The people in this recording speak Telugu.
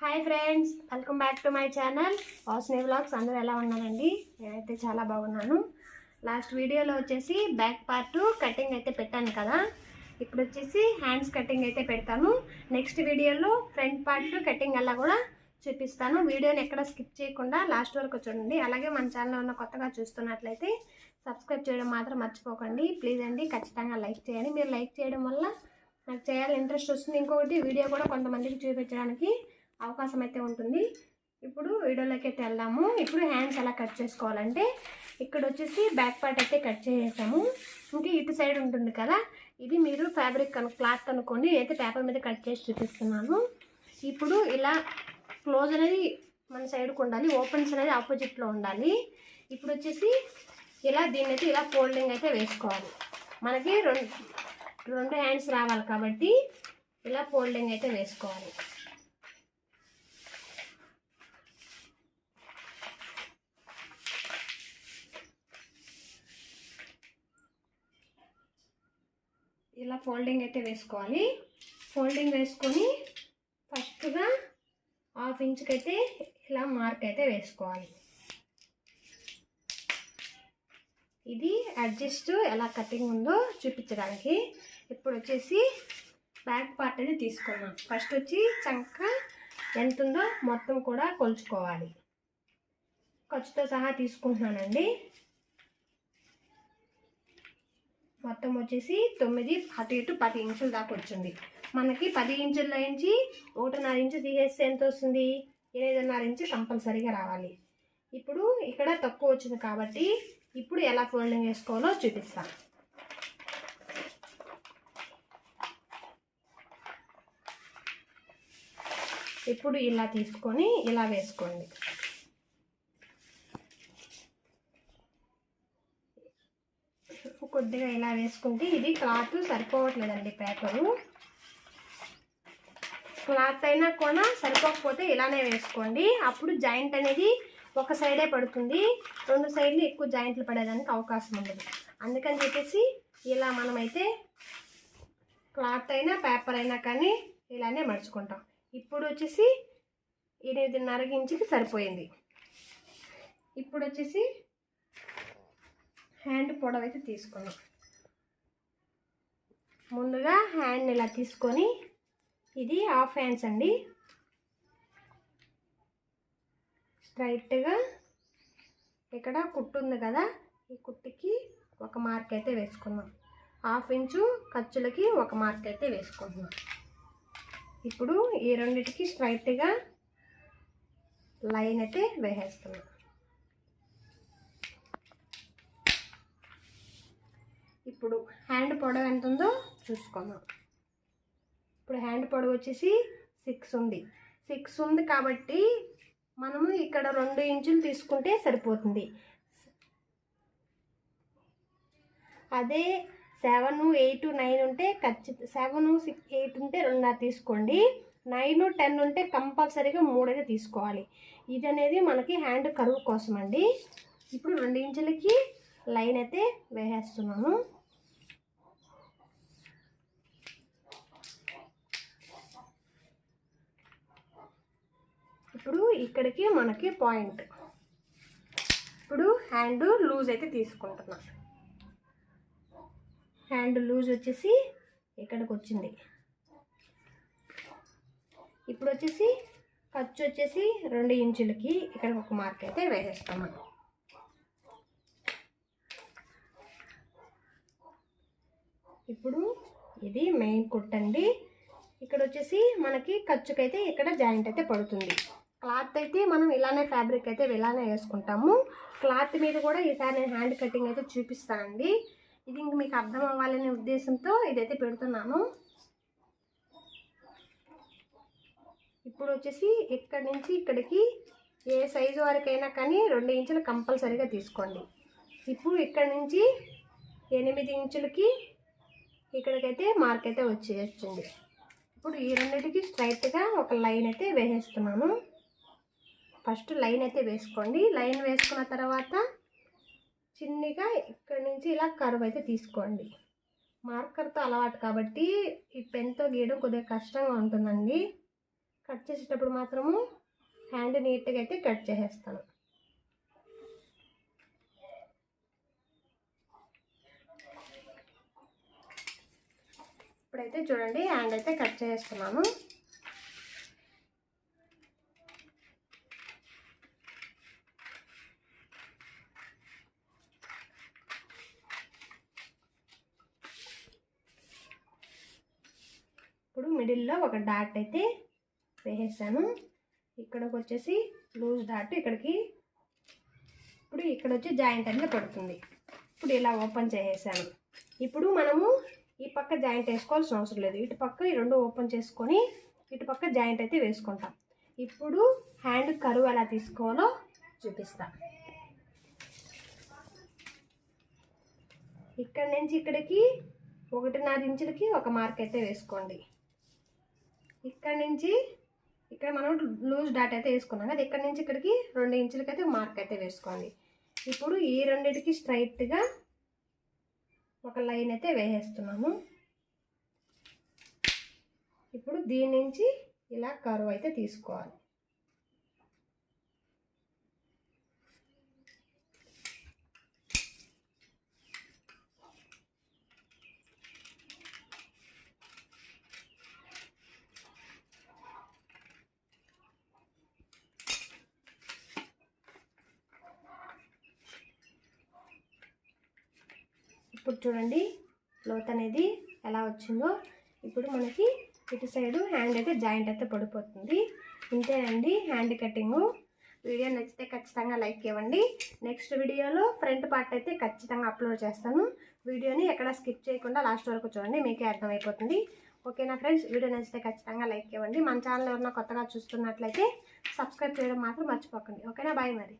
Hi friends welcome back to my channel. Vasuni vlogs అందరూ ఎలా ఉన్నారండి? నేనైతే చాలా బాగున్నాను. లాస్ట్ వీడియోలో వచ్చేసి బ్యాక్ పార్ట్ కటింగ్ అయితే పెట్టాను కదా. ఇప్పుడు వచ్చేసి హ్యాండ్స్ కటింగ్ అయితే పెడతాను. నెక్స్ట్ వీడియోలో ఫ్రంట్ పార్ట్ కటింగ్ అలా కూడా చూపిస్తాను. వీడియోని ఎక్కడ స్కిప్ చేయకుండా లాస్ట్ వరకు చూడండి. అలాగే మన ఛానల్లో ఉన్న కొత్తగా చూస్తున్నట్లయితే సబ్స్క్రైబ్ చేయడం మాత్రం మర్చిపోకండి. ప్లీజ్ అండి ఖచ్చితంగా లైక్ చేయండి. మీరు లైక్ చేయడం వల్ల నాకు చేయాలి ఇంట్రెస్ట్ వస్తుంది. ఇంకొకటి వీడియో కూడా కొంతమందికి చూపించడానికి అవకాశం అయితే ఉంటుంది. ఇప్పుడు వీడియోలోకి అయితే వెళ్దాము. ఇప్పుడు హ్యాండ్స్ ఎలా కట్ చేసుకోవాలంటే ఇక్కడ వచ్చేసి బ్యాక్ పార్ట్ అయితే కట్ చేసేసాము. ఇంకా ఇటు సైడ్ ఉంటుంది కదా ఇది మీరు ఫ్యాబ్రిక్ కను క్లాత్ అనుకోండి అయితే పేపర్ మీద కట్ చేసి చూపిస్తున్నాను. ఇప్పుడు ఇలా క్లోజ్ అనేది మన సైడ్కి ఉండాలి. ఓపెన్స్ అనేది ఆపోజిట్లో ఉండాలి. ఇప్పుడు వచ్చేసి ఇలా దీన్ని అయితే ఇలా ఫోల్డింగ్ అయితే వేసుకోవాలి. మనకి రెండు రెండు హ్యాండ్స్ రావాలి కాబట్టి ఇలా ఫోల్డింగ్ అయితే వేసుకోవాలి. ఇలా ఫోల్డింగ్ అయితే వేసుకోవాలి. ఫోల్డింగ్ వేసుకొని ఫస్ట్గా హాఫ్ ఇంచ్కి అయితే ఇలా మార్క్ అయితే వేసుకోవాలి. ఇది అడ్జస్ట్ ఎలా కటింగ్ ఉందో చూపించడానికి. ఇప్పుడు వచ్చేసి బ్యాక్ పార్ట్ అనేది తీసుకున్నాం ఫస్ట్ వచ్చి చంక ఎంత ఉందో మొత్తం కూడా కొలుచుకోవాలి. ఖర్చుతో సహా తీసుకుంటున్నానండి. మొత్తం వచ్చేసి తొమ్మిది అటు ఇటు పది ఇంచుల దాకా వచ్చింది. మనకి పది ఇంచుల నుంచి ఒకటిన్నర ఇంచు తీసేస్తే ఎంత వస్తుంది? ఎనిమిదిన్నర ఇంచు కంపల్సరీగా రావాలి. ఇప్పుడు ఇక్కడ తక్కువ వచ్చింది కాబట్టి ఇప్పుడు ఎలా ఫోల్డింగ్ వేసుకోవాలో చూపిస్తాను ఇప్పుడు ఇలా తీసుకొని ఇలా వేసుకోండి. కొద్దిగా ఇలా వేసుకుంటే ఇది క్లాత్ సరిపోవట్లేదండి పేపరు. క్లాత్ అయినా కూడా సరిపోకపోతే ఇలానే వేసుకోండి. అప్పుడు జాయింట్ అనేది ఒక సైడే పడుతుంది. రెండు సైడ్లు ఎక్కువ జాయింట్లు పడేదానికి అవకాశం ఉండదు. అందుకని చెప్పేసి ఇలా మనమైతే క్లాత్ అయినా పేపర్ అయినా కానీ ఇలానే మడుచుకుంటాం. ఇప్పుడు వచ్చేసి ఎనిమిదిన్నర ఇంచుకి సరిపోయింది. ఇప్పుడు వచ్చేసి హ్యాండ్ పొడవైతే తీసుకున్నాం ముందుగా హ్యాండ్ ఇలా తీసుకొని ఇది హాఫ్ హ్యాండ్స్ అండి. స్ట్రైట్గా ఇక్కడ కుట్టు ఉంది కదా ఈ కుట్టుకి ఒక మార్క్ అయితే వేసుకున్నాం హాఫ్ ఇంచు ఖర్చులకి ఒక మార్క్ అయితే వేసుకుంటున్నాం. ఇప్పుడు ఈ రెండిటికి స్ట్రైట్గా లైన్ అయితే వేసేస్తున్నాం. ఇప్పుడు హ్యాండ్ పొడవు ఎంత ఉందో చూసుకుందాం. ఇప్పుడు హ్యాండ్ పొడవు వచ్చేసి సిక్స్ ఉంది. సిక్స్ ఉంది కాబట్టి మనము ఇక్కడ రెండు ఇంచులు తీసుకుంటే సరిపోతుంది. అదే సెవెన్ ఎయిట్ నైన్ ఉంటే ఖచ్చిత సెవెన్ సిక్స్ ఎయిట్ ఉంటే రెండున్నర తీసుకోండి. నైన్ టెన్ ఉంటే కంపల్సరీగా మూడైతే తీసుకోవాలి. ఇది అనేది మనకి హ్యాండ్ కరువు కోసం అండి ఇప్పుడు రెండు ఇంచులకి లైన్ అయితే వేసేస్తున్నాను. ఇప్పుడు ఇక్కడికి మనకి పాయింట్. ఇప్పుడు హ్యాండ్ లూజ్ అయితే తీసుకుంటున్నాను హ్యాండ్ లూజ్ వచ్చేసి ఇక్కడికి వచ్చింది. ఇప్పుడు వచ్చేసి ఖర్చు వచ్చేసి రెండు ఇంచులకి ఇక్కడ ఒక మార్క్ అయితే వేసేస్తాము ఇప్పుడు ఇది మెయిన్ కుట్టండి. ఇక్కడ వచ్చేసి మనకి ఖర్చుకైతే ఇక్కడ జాయింట్ అయితే పడుతుంది. క్లాత్ అయితే మనం ఇలానే ఫ్యాబ్రిక్ అయితే ఇలానే వేసుకుంటాము. క్లాత్ మీద కూడా ఈసారి నేను హ్యాండ్ కటింగ్ అయితే చూపిస్తానండి. ఇది ఇంక మీకు అర్థం అవ్వాలనే ఉద్దేశంతో ఇదైతే పెడుతున్నాను. ఇప్పుడు వచ్చేసి ఇక్కడి నుంచి ఇక్కడికి ఏ సైజు వరకైనా కానీ రెండు ఇంచులు కంపల్సరీగా తీసుకోండి. ఇప్పుడు ఇక్కడి నుంచి ఎనిమిది ఇంచులకి ఇక్కడికైతే మార్క్ అయితే వచ్చేస్తుంది ఇప్పుడు ఈ రెండింటికి స్ట్రైట్గా ఒక లైన్ అయితే వేసేస్తున్నాను. ఫస్ట్ లైన్ అయితే వేసుకోండి. లైన్ వేసుకున్న తర్వాత చిన్నగా ఇక్కడ నుంచి ఇలా కరువు అయితే తీసుకోండి. మార్కర్తో అలవాటు కాబట్టి ఈ పెన్తో గీయడం కొద్దిగా కష్టంగా ఉంటుందండి. కట్ చేసేటప్పుడు మాత్రము హ్యాండ్ నీట్గా అయితే కట్ చేసేస్తాను. ఇప్పుడైతే చూడండి హ్యాండ్ అయితే కట్ చేస్తున్నాను ఇప్పుడు మిడిల్లో ఒక డాట్ అయితే వేసేసాను. ఇక్కడికి వచ్చేసి లూజ్ డాట్ ఇక్కడికి ఇప్పుడు ఇక్కడ వచ్చి జాయింట్ అనేది పడుతుంది. ఇప్పుడు ఇలా ఓపెన్ చేసేసాను. ఇప్పుడు మనము ఈ పక్క జాయింట్ వేసుకోవాల్సిన అవసరం లేదు. ఇటు పక్క ఈ రెండు ఓపెన్ చేసుకొని ఇటు పక్క జాయింట్ అయితే వేసుకుంటాం. ఇప్పుడు హ్యాండ్ కరువు ఎలా తీసుకోవాలో చూపిస్తా. ఇక్కడ నుంచి ఇక్కడికి ఒకటిన్నర ఇంచులకి ఒక మార్క్ అయితే వేసుకోండి. ఇక్కడ నుంచి ఇక్కడ మనం లూజ్ డాట్ అయితే వేసుకున్నాం కదా ఇక్కడ నుంచి ఇక్కడికి రెండు ఇంచులకి అయితే మార్క్ అయితే వేసుకోండి ఇప్పుడు ఈ రెండింటికి స్ట్రైట్గా ఒక లైన్ అయితే వేసేస్తున్నాము. ఇప్పుడు దీని నుంచి ఇలా కరువు అయితే తీసుకోవాలి. ఇప్పుడు చూడండి లోత్ అనేది ఎలా వచ్చిందో. ఇప్పుడు మనకి ఇటు సైడు హ్యాండ్ అయితే జాయింట్ అయితే పడిపోతుంది. ఇంతేనండి హ్యాండ్ కటింగు. వీడియో నచ్చితే ఖచ్చితంగా లైక్ ఇవ్వండి. నెక్స్ట్ వీడియోలో ఫ్రంట్ పార్ట్ అయితే ఖచ్చితంగా అప్లోడ్ చేస్తాను. వీడియోని ఎక్కడ స్కిప్ చేయకుండా లాస్ట్ వరకు చూడండి మీకే అర్థమైపోతుంది. ఓకేనా ఫ్రెండ్స్? వీడియో నచ్చితే ఖచ్చితంగా లైక్ ఇవ్వండి. మన ఛానల్ ఎవరైనా కొత్తగా చూస్తున్నట్లయితే సబ్స్క్రైబ్ చేయడం మాత్రం మర్చిపోకండి. ఓకేనా? బాయ్ మరి.